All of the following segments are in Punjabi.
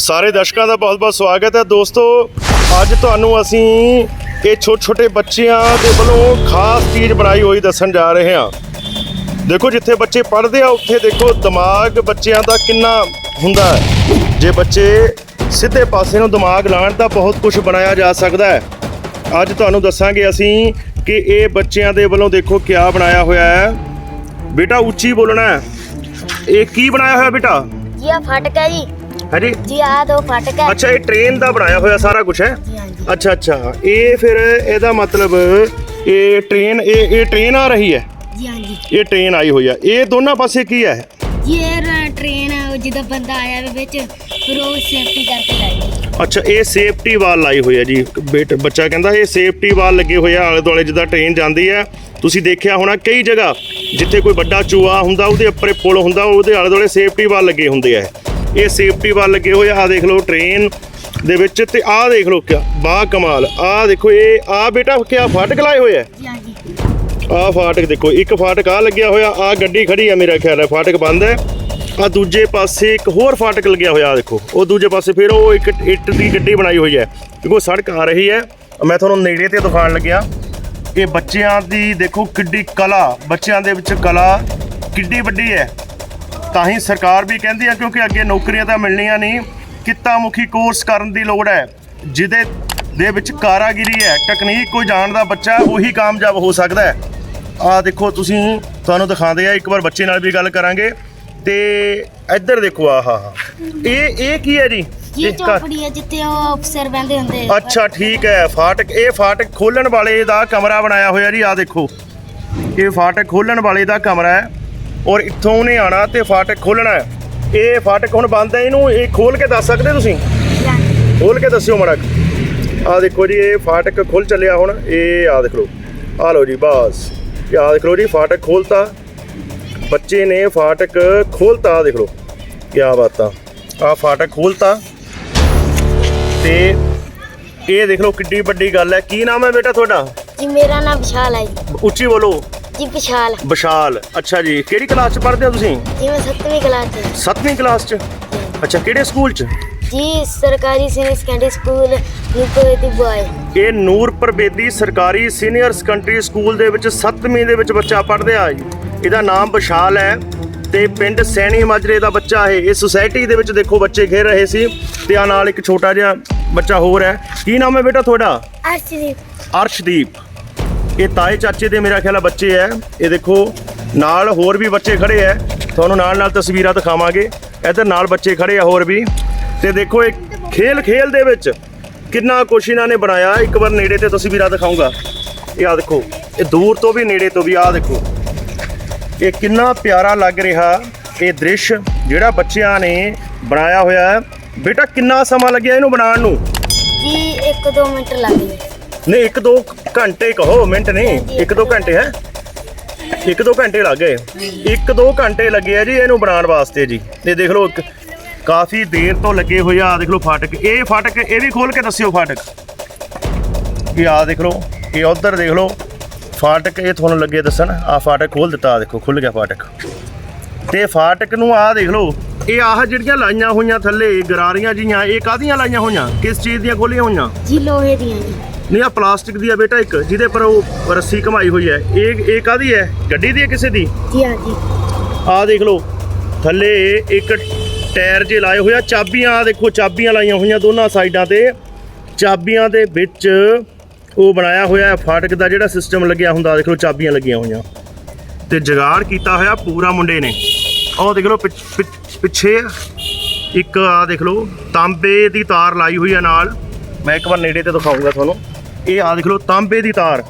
ਸਾਰੇ ਦਰਸ਼ਕਾਂ ਦਾ ਬਹੁਤ-ਬਹੁਤ ਸਵਾਗਤ ਹੈ। ਦੋਸਤੋ, ਅੱਜ ਤੁਹਾਨੂੰ ਅਸੀਂ ਇਹ ਛੋਟੇ-ਛੋਟੇ ਬੱਚਿਆਂ ਦੇ ਵੱਲੋਂ ਖਾਸ ਚੀਜ਼ ਬਣਾਈ ਹੋਈ ਦੱਸਣ ਜਾ ਰਹੇ ਹਾਂ। ਦੇਖੋ, ਜਿੱਥੇ ਬੱਚੇ ਪੜ੍ਹਦੇ ਆ, ਉੱਥੇ ਦੇਖੋ ਦਿਮਾਗ ਬੱਚਿਆਂ ਦਾ ਕਿੰਨਾ ਹੁੰਦਾ ਹੈ। ਜੇ ਬੱਚੇ ਸਿੱਧੇ ਪਾਸੇ ਨੂੰ ਦਿਮਾਗ ਲਾਣ ਤਾਂ ਬਹੁਤ ਕੁਝ ਬਣਾਇਆ ਜਾ ਸਕਦਾ ਹੈ। ਅੱਜ ਤੁਹਾਨੂੰ ਦੱਸਾਂਗੇ ਅਸੀਂ ਕਿ ਇਹ ਬੱਚਿਆਂ ਦੇ ਵੱਲੋਂ ਦੇਖੋ ਕਿਆ ਬਣਾਇਆ ਹੋਇਆ ਹੈ। ਬੇਟਾ, ਉੱਚੀ ਬੋਲਣਾ ਹੈ। ਇਹ ਕੀ ਬਣਾਇਆ ਹੋਇਆ ਬੇਟਾ? ਜੀ ਆ ਫਟਕ ਹੈ ਜੀ। ਹਾਂਜੀ ਜੀ? ਆ ਦੋ ਫਟਕ ਹੈ ਅੱਛਾ ਇਹ ਟ੍ਰੇਨ ਦਾ ਬਣਾਇਆ ਹੋਇਆ ਸਾਰਾ ਕੁਝ ਹੈ? ਜੀ ਹਾਂਜੀ। ਅੱਛਾ ਅੱਛਾ। ਇਹ ਫਿਰ ਇਹਦਾ ਮਤਲਬ ਇਹ ਟ੍ਰੇਨ ਇਹ ਇਹ ਟ੍ਰੇਨ ਆ ਰਹੀ ਹੈ? ਜੀ ਹਾਂਜੀ। ਇਹ ਟ੍ਰੇਨ ਆਈ ਹੋਈ ਹੈ। ਇਹ ਦੋਨਾਂ ਪਾਸੇ ਕੀ ਹੈ? ਜੀ ਇਹ ਰ- ਟ੍ਰੇਨ ਹੈ, ਉਹ ਜਿਹਦਾ ਬੰਦਾ ਆਇਆ ਵੇ ਵਿੱਚ ਫਿਰ ਉਹ ਸੇਫਟੀ ਕਰਕੇ ਲਾਈ ਅੱਛਾ ਇਹ ਸੇਫਟੀ ਵਾਲ ਲਾਈ ਹੋਈ ਹੈ ਜੀ। ਬੇਟ ਬੱਚਾ ਕਹਿੰਦਾ ਇਹ ਸੇਫਟੀ ਵਾਲ ਲੱਗੇ ਹੋਏ ਆ ਆਲੇ ਦੁਆਲੇ ਜਿੱਦਾਂ ਟ੍ਰੇਨ ਜਾਂਦੀ ਹੈ। ਤੁਸੀਂ ਦੇਖਿਆ ਹੋਣਾ ਕਈ ਜਗ੍ਹਾ ਜਿੱਥੇ ਕੋਈ ਵੱਡਾ ਚੂਹਾ ਹੁੰਦਾ ਉਹਦੇ ਉੱਪਰ ਪੁਲ ਹੁੰਦਾ ਉਹਦੇ ਆਲੇ ਦੁਆਲੇ ਸੇਫਟੀ ਵਾਲ ਲੱਗੇ ਹੁੰਦੇ ਆ। ਇਹ ਸੇਫਟੀ ਵਾਲ ਲੱਗੇ ਹੋਏ ਆ। ਆਹ ਦੇਖ ਲਓ ਟ੍ਰੇਨ ਦੇ ਵਿੱਚ ਤੇ ਆਹ ਦੇਖ ਲਓ ਕਿਆ ਬਾ ਕਮਾਲ। ਆਹ ਦੇਖੋ ਇਹ ਆਹ ਬੇਟਾ ਕਿਆ ਫਾਟਕ ਲਾਏ ਹੋਏ ਆ? ਆਹ ਫਾਟਕ ਦੇਖੋ ਇੱਕ ਫਾਟਕ ਆ ਲੱਗਿਆ ਹੋਇਆ ਆ ਗੱਡੀ ਖੜੀ ਆ ਮੇਰਾ ਖਿਆਲ ਹੈ ਫਾਟਕ ਬੰਦ ਹੈ। ਆ ਦੂਜੇ ਪਾਸੇ ਇੱਕ ਹੋਰ ਫਾਟਕ ਲੱਗਿਆ ਹੋਇਆ ਆ ਦੇਖੋ। ਉਹ ਦੂਜੇ ਪਾਸੇ ਫਿਰ ਉਹ ਇੱਕ ਇੱਟ ਦੀ ਗੱਡੀ ਬਣਾਈ ਹੋਈ ਹੈ। ਉਹ ਸੜਕ ਆ ਰਹੀ ਹੈ। ਮੈਂ ਤੁਹਾਨੂੰ ਨੇੜੇ ਤੇ ਦਿਖਾਉਣ ਲੱਗਿਆ ਕਿ ਬੱਚਿਆਂ ਦੀ ਦੇਖੋ ਕਿੱਡੀ ਕਲਾ ਬੱਚਿਆਂ ਦੇ ਵਿੱਚ ਕਲਾ ਕਿੱਡੀ ਵੱਡੀ ਹੈ। ਤਾਂ ਹੀ ਸਰਕਾਰ ਵੀ ਕਹਿੰਦੀ ਹੈ ਕਿਉਂਕਿ ਅੱਗੇ ਨੌਕਰੀਆਂ ਤਾਂ ਮਿਲਣੀਆਂ ਨਹੀਂ ਕਿੱਤਾ ਮੁਖੀ ਕੋਰਸ ਕਰਨ ਦੀ ਲੋੜ ਹੈ। ਜਿਹਦੇ ਦੇ ਵਿੱਚ ਕਾਰਾਗਿਰੀ ਹੈ ਟੈਕਨੀਕ ਕੋਈ ਜਾਣਦਾ ਬੱਚਾ ਉਹੀ ਕਾਮਯਾਬ ਹੋ ਸਕਦਾ ਹੈ। ਆ ਦੇਖੋ ਤੁਸੀਂ ਤੁਹਾਨੂੰ ਦਿਖਾਉਂਦੇ ਆ ਇੱਕ ਵਾਰ ਬੱਚੇ ਨਾਲ ਵੀ ਗੱਲ ਕਰਾਂਗੇ। ਤੇ ਇੱਧਰ ਦੇਖੋ ਆਹ ਇਹ ਇਹ ਕੀ ਹੈ ਜੀ? ਇਹ ਚੌਪੜੀ ਹੈ ਜਿੱਥੇ ਉਹ ਅਫਸਰ ਬਹਿੰਦੇ ਹੁੰਦੇ ਆ। ਅੱਛਾ ਠੀਕ ਹੈ ਫਾਟਕ ਇਹ ਫਾਟਕ ਖੋਲਣ ਵਾਲੇ ਦਾ ਕਮਰਾ ਬਣਾਇਆ ਹੋਇਆ ਜੀ ਆ ਦੇਖੋ। ਇਹ ਫਾਟਕ ਖੋਲਣ ਵਾਲੇ ਦਾ ਕਮਰਾ ਹੈ। ਔਰ ਇੱਥੋਂ ਉਹਨੇ ਆਣਾ ਤੇ ਫਾਟਕ ਖੋਲਣਾ ਹੈ। ਇਹ ਫਾਟਕ ਹੁਣ ਬੰਦ ਹੈ ਇਹਨੂੰ ਇਹ ਖੋਲ ਕੇ ਦੱਸ ਸਕਦੇ ਤੁਸੀਂ? ਖੋਲ ਕੇ ਦੱਸਿਓ ਮੜਾ ਆ ਦੇਖੋ ਜੀ ਇਹ ਫਾਟਕ ਖੁੱਲ ਚੱਲਿਆ ਹੁਣ ਇਹ ਆ ਦੇਖ ਲਓ। ਆ ਲਓ ਜੀ ਬਸ। ਇਹ ਆ ਦੇਖ ਲਓ ਜੀ ਫਾਟਕ ਖੋਲਤਾ ਬੱਚੇ ਨੇ ਫਾਟਕ ਖੋਲਤਾ ਆਹ ਦੇਖ ਲਓ। ਕੀ ਬਾਤਾਂ ਆ। ਫਾਟਕ ਖੋਲਤਾ ਤੇ ਇਹ ਦੇਖ ਲਓ ਕਿੱਡੀ ਵੱਡੀ ਗੱਲ ਹੈ। ਕੀ ਨਾਮ ਹੈ ਬੇਟਾ ਤੁਹਾਡਾ? ਜੀ ਮੇਰਾ ਨਾਮ ਵਿਸ਼ਾਲ ਹੈ ਜੀ। ਉੱਚੀ ਬੋਲੋ। ਜੀ ਵਿਸ਼ਾਲ। ਵਿਸ਼ਾਲ। ਅੱਛਾ ਜੀ ਕਿਹੜੀ ਕਲਾਸ ਚ ਪੜ੍ਹਦੇ ਹੋ ਤੁਸੀਂ? ਜੀ ਮੈਂ 7ਵੀਂ ਕਲਾਸ ਚ। 7ਵੀਂ ਕਲਾਸ ਚ? ਅੱਛਾ ਕਿਹੜੇ ਸਕੂਲ ਚ? ਜੀ ਸਰਕਾਰੀ ਸੀਨੀਅਰ ਸੈਕੰਡਰੀ ਸਕੂਲ ਦੀ ਬॉय ਇਹ ਨੂਰਪੁਰ ਬੇਦੀ ਸਰਕਾਰੀ ਸੀਨੀਅਰ ਸੈਕੰਡਰੀ ਸਕੂਲ ਦੇ ਵਿੱਚ 7ਵੀਂ ਦੇ ਵਿੱਚ ਬੱਚਾ ਪੜ੍ਹਦਾ ਹੈ ਜੀ। ਇਹਦਾ ਨਾਮ ਵਿਸ਼ਾਲ ਹੈ ਤੇ ਪਿੰਡ ਸੈਣੀ ਮਾਜਰੇ ਦਾ ਬੱਚਾ ਹੈ ਇਹ ਸੁਸਾਇਟੀ ਦੇ ਵਿੱਚ ਦੇਖੋ ਬੱਚੇ ਖੇਡ ਰਹੇ ਸੀ ਤੇ ਆ ਨਾਲ ਇੱਕ ਛੋਟਾ ਜਿਹਾ ਬੱਚਾ ਹੋਰ ਹੈ। ਕੀ ਨਾਮ ਹੈ ਬੇਟਾ ਤੁਹਾਡਾ? ਅਰਸ਼ਦੀਪ। ਅਰਸ਼ਦੀਪ। ਇਹ ਤਾਏ ਚਾਚੇ ਦੇ ਮੇਰਾ ਖਿਆਲ ਆ ਬੱਚੇ ਹੈ ਇਹ ਦੇਖੋ, ਨਾਲ ਹੋਰ ਵੀ ਬੱਚੇ ਖੜੇ ਹੈ ਤੁਹਾਨੂੰ ਨਾਲ ਨਾਲ ਤਸਵੀਰਾਂ ਦਿਖਾਵਾਂਗੇ। ਇੱਧਰ ਨਾਲ ਬੱਚੇ ਖੜੇ ਆ ਹੋਰ ਵੀ। ਤੇ ਦੇਖੋ, ਇਹ ਖੇਲ ਖੇਲ ਦੇ ਵਿੱਚ ਕਿੰਨਾ ਕੁਛ ਇਹਨਾਂ ਨੇ ਬਣਾਇਆ। ਇੱਕ ਵਾਰ ਨੇੜੇ ਤੇ ਤਸਵੀਰਾਂ ਦਿਖਾਉਂਗਾ। ਇਹ ਆ ਦੇਖੋ, ਇਹ ਦੂਰ ਤੋਂ ਵੀ ਨੇੜੇ ਤੋਂ ਵੀ ਆ ਦੇਖੋ। ਇਹ ਕਿੰਨਾ ਪਿਆਰਾ ਲੱਗ ਰਿਹਾ ਇਹ ਦ੍ਰਿਸ਼, ਜਿਹੜਾ ਬੱਚਿਆਂ ਨੇ ਬਣਾਇਆ ਹੋਇਆ ਹੈ ਬੇਟਾ, ਕਿੰਨਾ ਸਮਾਂ ਲੱਗਿਆ ਇਹਨੂੰ ਬਣਾਉਣ ਨੂੰ? ਜੀ 1-2 ਮਿੰਟ ਲੱਗ ਗਏ। ਨਹੀਂ, ਇੱਕ ਦੋ ਘੰਟੇ ਕਹੋ, ਮਿੰਟ ਨਹੀਂ, ਇੱਕ ਦੋ ਘੰਟੇ ਹੈ। ਇੱਕ ਦੋ ਘੰਟੇ ਲੱਗ ਗਏ। ਇੱਕ ਦੋ ਘੰਟੇ ਲੱਗੇ ਆ ਜੀ ਇਹਨੂੰ ਬਣਾਉਣ ਵਾਸਤੇ ਜੀ। ਤੇ ਦੇਖ ਲਓ ਕਾਫੀ ਦੇਰ ਤੋਂ ਲੱਗੇ ਹੋਏ ਆ ਦੇਖ ਲਓ ਫਾਟਕ। ਇਹ ਫਾਟਕ, ਇਹ ਵੀ ਖੋਲ ਕੇ ਦੱਸਿਓ ਫਾਟਕ। ਇਹ ਆ ਦੇਖ ਲਓ, ਇਹ ਉਧਰ ਦੇਖ ਲਓ। ਫਾਟਕ ਇਹ ਤੁਹਾਨੂੰ ਲੱਗੇ ਦੱਸਣ ਆ ਫਾਟਕ ਖੋਲ ਦਿੱਤਾ ਆ ਦੇਖੋ ਖੁੱਲ ਗਿਆ ਫਾਟਕ। ਤੇ ਫਾਟਕ ਨੂੰ ਆ ਦੇਖ ਲਓ, ਇਹ ਆਹ ਜਿਹੜੀਆਂ ਲਾਈਆਂ ਹੋਈਆਂ ਥੱਲੇ, ਗਰਾਰੀਆਂ ਜੀਆਂ, ਇਹ ਕਾਹਦੀਆਂ ਲਾਈਆਂ ਹੋਈਆਂ? ਕਿਸ ਚੀਜ਼ ਦੀਆਂ ਖੋਲੀਆਂ ਹੋਈਆਂ? ਜੀ, ਲੋਹੇ ਦੀਆਂ ਜੀ। ਨਹੀਂ ਆ ਪਲਾਸਟਿਕ ਦੀ ਆ ਬੇਟਾ ਇੱਕ ਜਿਹਦੇ ਪਰ ਉਹ ਰੱਸੀ ਕਮਾਈ ਹੋਈ ਹੈ। ਇਹ ਇਹ ਕਾਦੀ ਹੈ? ਗੱਡੀ ਦੀ ਹੈ ਕਿਸੇ ਦੀ? ਜੀ ਹਾਂਜੀ ਆ ਦੇਖ ਲਓ ਥੱਲੇ ਇੱਕ ਟਾਇਰ ਜੇ ਲਾਏ ਹੋਇਆ ਚਾਬੀਆਂ ਆਹ ਦੇਖੋ ਚਾਬੀਆਂ ਲਾਈਆਂ ਹੋਈਆਂ ਦੋਨਾਂ ਸਾਈਡਾਂ ਤੇ। ਚਾਬੀਆਂ ਦੇ ਵਿੱਚ ਉਹ ਬਣਾਇਆ ਹੋਇਆ ਹੈ ਫਾਟਕ ਦਾ ਜਿਹੜਾ ਸਿਸਟਮ ਲੱਗਿਆ ਹੁੰਦਾ ਦੇਖ ਲਓ ਚਾਬੀਆਂ ਲੱਗੀਆਂ ਹੋਈਆਂ। ਤੇ ਜਗਾੜ ਕੀਤਾ ਹੋਇਆ ਪੂਰਾ ਮੁੰਡੇ ਨੇ। ਉਹ ਦੇਖ ਲਓ ਪਿੱਛ- ਇੱਕ ਆ ਦੇਖ ਲਓ ਤਾਂਬੇ ਦੀ ਤਾਰ ਲਾਈ ਹੋਈ ਹੈ ਨਾਲ। ਮੈਂ ਇੱਕ ਵਾਰ ਨੇੜੇ ਤੇ ਦਿਖਾਉਂਗਾ ਤੁਹਾਨੂੰ। ਇਹ ਆ ਦੇਖ ਲਓ, ਤਾਂਬੇ ਦੀ ਤਾਰ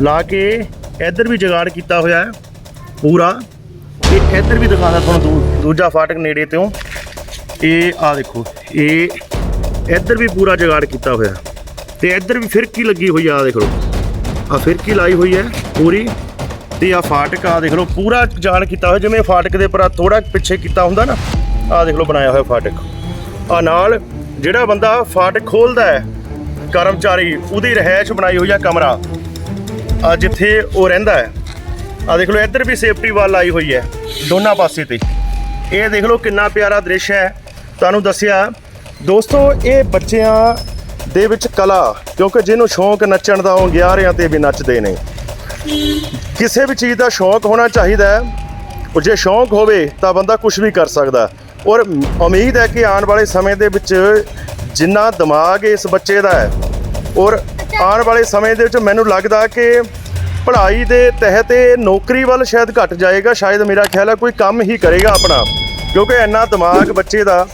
ਲਾ ਕੇ ਇੱਧਰ ਵੀ ਜਗਾੜ ਕੀਤਾ ਹੋਇਆ ਹੈ, ਪੂਰਾ। ਇਹ ਇੱਧਰ ਵੀ ਦਿਖਾਦਾ ਤੁਹਾਨੂੰ ਦੂਜਾ ਫਾਟਕ ਨੇੜੇ ਤੋਂ ਇਹ ਆ ਦੇਖੋ, ਇਹ ਇੱਧਰ ਵੀ ਪੂਰਾ ਜਗਾੜ ਕੀਤਾ ਹੋਇਆ ਤੇ ਇੱਧਰ ਵੀ ਫਿਰਕੀ ਲੱਗੀ ਹੋਈ ਆ, ਆਹ ਦੇਖ ਲਓ। ਆ ਫਿਰਕੀ ਲਾਈ ਹੋਈ ਹੈ ਪੂਰੀ। ਤੇ ਆ ਫਾਟਕ ਆ ਦੇਖ ਲਓ, ਪੂਰਾ ਜਾਲ ਕੀਤਾ ਹੋਇਆ, ਜਿਵੇਂ ਫਾਟਕ ਦੇ ਪਰ ਥੋੜਾ ਪਿੱਛੇ ਕੀਤਾ ਹੁੰਦਾ ਨਾ ਆ ਦੇਖ ਲਓ, ਬਣਾਇਆ ਹੋਇਆ ਫਾਟਕ। ਆ ਨਾਲ ਜਿਹੜਾ ਬੰਦਾ ਫਾਟਕ ਖੋਲਦਾ ਹੈ ਕਰਮਚਾਰੀ, ਉਹਦੀ ਰਹਿائش ਬਣਾਈ ਹੋਈ ਆ ਕਮਰਾ। ਆ ਜਿੱਥੇ ਉਹ ਰਹਿੰਦਾ ਹੈ। ਆ ਦੇਖ ਲਓ, ਇੱਧਰ ਵੀ ਸੇਫਟੀ ਵਾਲ ਆਈ ਹੋਈ ਹੈ, ਦੋਨਾਂ ਪਾਸੇ ਤੇ। ਇਹ ਦੇਖ ਲਓ ਕਿੰਨਾ ਪਿਆਰਾ ਦ੍ਰਿਸ਼ ਹੈ। ਤੁਹਾਨੂੰ ਦੱਸਿਆ, ਦੋਸਤੋ, ਇਹ ਬੱਚਿਆਂ ਦੇ ਵਿੱਚ ਕਲਾ, ਕਿਉਂਕਿ ਜਿਹਨੂੰ ਸ਼ੌਂਕ ਨੱਚਣ ਦਾ, ਉਹ ਗਿਆਰਿਆਂ ਤੇ ਵੀ ਨੱਚਦੇ ਨੇ। ਕਿਸੇ ਵੀ ਚੀਜ਼ ਦਾ ਸ਼ੌਂਕ ਹੋਣਾ ਚਾਹੀਦਾ ਹੈ। ਜੇ ਸ਼ੌਂਕ ਹੋਵੇ, ਤਾਂ ਬੰਦਾ ਕੁਝ ਵੀ ਕਰ ਸਕਦਾ। ਔਰ ਉਮੀਦ ਹੈ ਕਿ ਆਉਣ ਵਾਲੇ ਸਮੇਂ ਦੇ ਵਿੱਚ ਜਿੰਨਾ ਦਿਮਾਗ ਇਸ ਬੱਚੇ ਦਾ ਹੈ। ਔਰ ਆਉਣ ਵਾਲੇ ਸਮੇਂ ਦੇ ਵਿੱਚ ਮੈਨੂੰ ਲੱਗਦਾ ਕਿ ਪੜ੍ਹਾਈ ਦੇ ਤਹਿਤ ਇਹ ਨੌਕਰੀ ਵੱਲ ਸ਼ਾਇਦ ਘਟ ਜਾਏਗਾ। ਸ਼ਾਇਦ ਮੇਰਾ ਖਿਆਲ ਹੈ ਕੋਈ ਕੰਮ ਹੀ ਕਰੇਗਾ ਆਪਣਾ। ਕਿਉਂਕਿ ਇੰਨਾ ਦਿਮਾਗ ਬੱਚੇ ਦਾ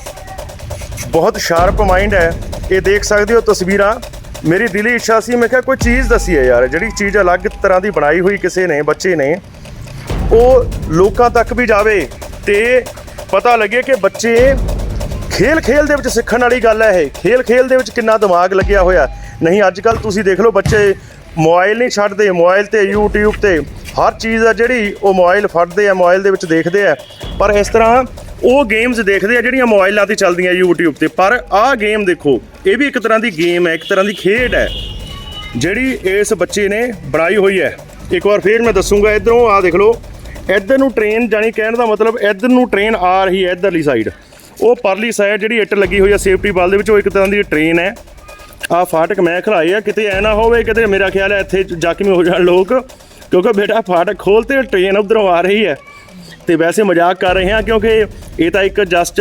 ਬਹੁਤ ਸ਼ਾਰਪ ਮਾਈਂਡ ਹੈ। ਇਹ ਦੇਖ ਸਕਦੇ ਹੋ ਤਸਵੀਰਾਂ। ਮੇਰੀ ਦਿਲੀ ਇੱਛਾ ਸੀ ਮੈਂ ਕਿਹਾ ਕੋਈ ਚੀਜ਼ ਦਸੀਏ ਯਾਰ ਜਿਹੜੀ ਚੀਜ਼ ਅਲੱਗ ਤਰ੍ਹਾਂ ਦੀ ਬਣਾਈ ਹੋਈ ਕਿਸੇ ਨੇ ਬੱਚੇ ਨੇ ਉਹ ਲੋਕਾਂ ਤੱਕ ਵੀ ਜਾਵੇ ਤੇ ਪਤਾ ਲੱਗੇ ਕਿ ਬੱਚੇ ਖੇਲ ਖੇਲ ਦੇ ਵਿੱਚ ਸਿੱਖਣ ਵਾਲੀ ਗੱਲ ਹੈ ਇਹ। ਖੇਲ ਖੇਲ ਦੇ ਵਿੱਚ ਕਿੰਨਾ ਦਿਮਾਗ ਲੱਗਿਆ ਹੋਇਆ ਨਹੀਂ ਅੱਜ ਕੱਲ ਤੁਸੀਂ ਦੇਖ ਲਓ ਬੱਚੇ, ਮੋਬਾਈਲ ਨਹੀਂ ਛੱਡਦੇ, ਮੋਬਾਈਲ ਤੇ YouTube ਤੇ ਹਰ ਚੀਜ਼ ਆ ਜਿਹੜੀ ਉਹ ਮੋਬਾਈਲ ਫੜਦੇ ਆ, ਮੋਬਾਈਲ ਦੇ ਵਿੱਚ ਦੇਖਦੇ ਆ। ਪਰ ਇਸ ਤਰ੍ਹਾਂ ਉਹ ਗੇਮਸ ਦੇਖਦੇ ਆ ਜਿਹੜੀਆਂ ਮੋਬਾਈਲਾਂ ਤੇ ਚੱਲਦੀਆਂ YouTube ਤੇ। ਪਰ ਆਹ ਗੇਮ ਦੇਖੋ, ਇਹ ਵੀ ਇੱਕ ਤਰ੍ਹਾਂ ਦੀ ਗੇਮ ਹੈ, ਇੱਕ ਤਰ੍ਹਾਂ ਦੀ ਖੇਡ ਹੈ। ਜਿਹੜੀ ਇਸ ਬੱਚੇ ਨੇ ਬਣਾਈ ਹੋਈ ਹੈ। ਇੱਕ ਵਾਰ ਫੇਰ ਮੈਂ ਦੱਸੂਗਾ, ਇਧਰੋਂ ਆ ਦੇਖ ਲਓ। ਇੱਧਰ ਨੂੰ ਟ੍ਰੇਨ ਜਾਣੀ ਕਹਿਣ ਦਾ ਮਤਲਬ, ਇੱਧਰ ਨੂੰ ਟ੍ਰੇਨ ਆ ਰਹੀ ਹੈ ਇੱਧਰਲੀ ਸਾਈਡ ਉਹ ਪਰਲੀ ਸਾਈਡ ਜਿਹੜੀ ਇੱਟ ਲੱਗੀ ਹੋਈ ਆ ਸੇਫਟੀ ਬਲ ਦੇ ਵਿੱਚ, ਉਹ ਇੱਕ ਤਰ੍ਹਾਂ ਦੀ ਟ੍ਰੇਨ ਹੈ। ਆ ਫਾਟਕ ਮੈਂ ਖੜਾਏ ਆ, ਕਿਤੇ ਐ ਨਾ ਹੋਵੇ, ਕਿਤੇ ਮੇਰਾ ਖਿਆਲ ਹੈ ਇੱਥੇ ਜ਼ਖਮੀ ਹੋ ਜਾਣ ਲੋਕ, ਕਿਉਂਕਿ ਬੇਟਾ ਫਾਟਕ ਖੋਲਤੇ ਟ੍ਰੇਨ ਉਧਰੋਂ ਆ ਰਹੀ ਹੈ। ਤੇ ਵੈਸੇ ਮਜ਼ਾਕ ਕਰ ਰਹੇ ਹਾਂ, ਕਿਉਂਕਿ ਇਹ ਤਾਂ ਇੱਕ ਜਸਟ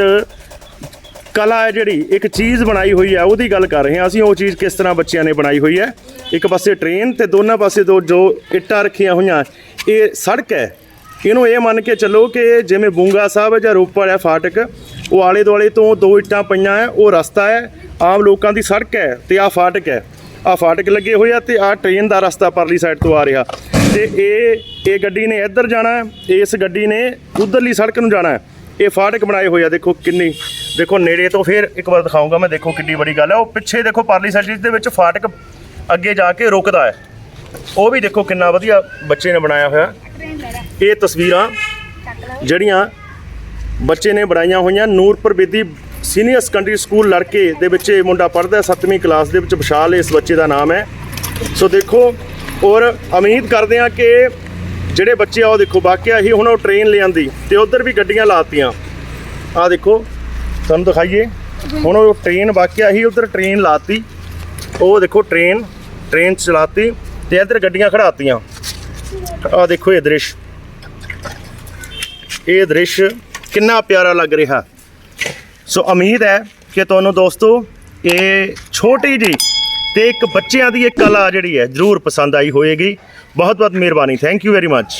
ਕਲਾ ਹੈ ਜਿਹੜੀ, ਇੱਕ ਚੀਜ਼ ਬਣਾਈ ਹੋਈ ਹੈ, ਉਹਦੀ ਗੱਲ ਕਰ ਰਹੇ ਹਾਂ ਅਸੀਂ, ਉਹ ਚੀਜ਼ ਕਿਸ ਤਰ੍ਹਾਂ ਬੱਚਿਆਂ ਨੇ ਬਣਾਈ ਹੋਈ ਹੈ। ਇੱਕ ਪਾਸੇ ਟ੍ਰੇਨ ਤੇ ਦੋਨਾਂ ਪਾਸੇ ਦੋ ਜੋ ਇੱਟਾਂ ਰੱਖੀਆਂ ਹੋਈਆਂ, ਇਹ ਸੜਕ ਹੈ। ਇਹਨੂੰ ਇਹ ਮੰਨ ਕੇ ਚੱਲੋ ਕਿ ਜਿਵੇਂ ਬੂੰਗਾ ਸਾਹਿਬ ਜਾਂ ਰੋਪੜ ਹੈ ਫਾਟਕ ਉਹ ਆਲੇ ਦੁਆਲੇ ਤੋਂ ਦੋ ਇੱਟਾਂ ਪਈਆਂ ਹੈ ਉਹ ਰਸਤਾ ਹੈ ਆਮ ਲੋਕਾਂ ਦੀ ਸੜਕ ਹੈ ਤੇ ਆ ਫਾਟਕ ਹੈ ਆ ਫਾਟਕ ਲੱਗੇ ਹੋਏ ਆ ਤੇ ਆ ਟ੍ਰੇਨ ਦਾ ਰਸਤਾ ਪਰਲੀ ਸਾਈਡ ਤੋਂ ਆ ਰਿਹਾ। ਤੇ ਇਹ ਇਹ ਗੱਡੀ ਨੇ ਇੱਧਰ ਜਾਣਾ ਹੈ ਇਸ ਗੱਡੀ ਨੇ ਉਧਰਲੀ ਸੜਕ ਨੂੰ ਜਾਣਾ ਹੈ ਇਹ ਫਾਟਕ ਬਣਾਏ ਹੋਏ ਆ, ਦੇਖੋ ਕਿੰਨੀ, ਦੇਖੋ ਨੇੜੇ ਤੋਂ ਫਿਰ ਇੱਕ ਵਾਰ ਦਿਖਾਉਂਗਾ ਮੈਂ, ਦੇਖੋ ਕਿੰਨੀ ਬੜੀ ਗੱਲ ਹੈ ਉਹ ਪਿੱਛੇ ਦੇਖੋ ਪਰਲੀ ਸਾਈਡ ਦੇ ਵਿੱਚ ਫਾਟਕ ਅੱਗੇ ਜਾ ਕੇ ਰੁਕਦਾ ਹੈ ਉਹ ਵੀ ਦੇਖੋ ਕਿੰਨਾ ਵਧੀਆ ਬੱਚੇ ਨੇ ਬਣਾਇਆ ਹੋਇਆ। ਇਹ ਤਸਵੀਰਾਂ ਜਿਹੜੀਆਂ ਬੱਚੇ ਨੇ ਬਣਾਈਆਂ ਹੋਈਆਂ Nurpur Bedi senior secondary school ਲੜਕੇ ਦੇ ਵਿੱਚ ਇਹ ਮੁੰਡਾ ਪੜ੍ਹਦਾ 7ਵੀਂ ਕਲਾਸ ਦੇ ਵਿੱਚ ਵਿਸ਼ਾਲ ਇਸ ਬੱਚੇ ਦਾ ਨਾਮ ਹੈ। ਸੋ ਦੇਖੋ, ਔਰ ਉਮੀਦ ਕਰਦੇ ਹਾਂ ਕਿ ਜਿਹੜੇ ਬੱਚੇ ਆ ਉਹ ਦੇਖੋ, ਵਾਕਿਆ ਹੀ ਹੁਣ ਉਹ ਟ੍ਰੇਨ ਲਿਆਂਦੀ ਤੇ ਉਧਰ ਵੀ ਗੱਡੀਆਂ ਲਾਤੀਆਂ। ਆ ਦੇਖੋ, ਤੁਹਾਨੂੰ ਦਿਖਾਈਏ। ਹੁਣ ਉਹ ਟ੍ਰੇਨ ਵਾਕਿਆ ਹੀ ਉਧਰ ਟ੍ਰੇਨ ਲਾਤੀ। ਉਹ ਦੇਖੋ ਟ੍ਰੇਨ ਟ੍ਰੇਨ ਚਲਾਤੀ ਤੇ ਇੱਧਰ ਗੱਡੀਆਂ ਖੜਾਤੀਆਂ ਆ ਦੇਖੋ ਇਹ ਦ੍ਰਿਸ਼। ਇਹ ਦ੍ਰਿਸ਼ ਕਿੰਨਾ ਪਿਆਰਾ ਲੱਗ ਰਿਹਾ। ਸੋ ਉਮੀਦ ਹੈ ਕਿ ਤੁਹਾਨੂੰ ਦੋਸਤੋ, ਇਹ ਛੋਟੀ ਜੀ ਤੇ ਇੱਕ ਬੱਚਿਆਂ ਦੀ ਇਹ ਕਲਾ ਜਿਹੜੀ ਹੈ ਜ਼ਰੂਰ ਪਸੰਦ ਆਈ ਹੋਏਗੀ। ਬਹੁਤ ਬਹੁਤ ਮਿਹਰਬਾਨੀ। Thank you very much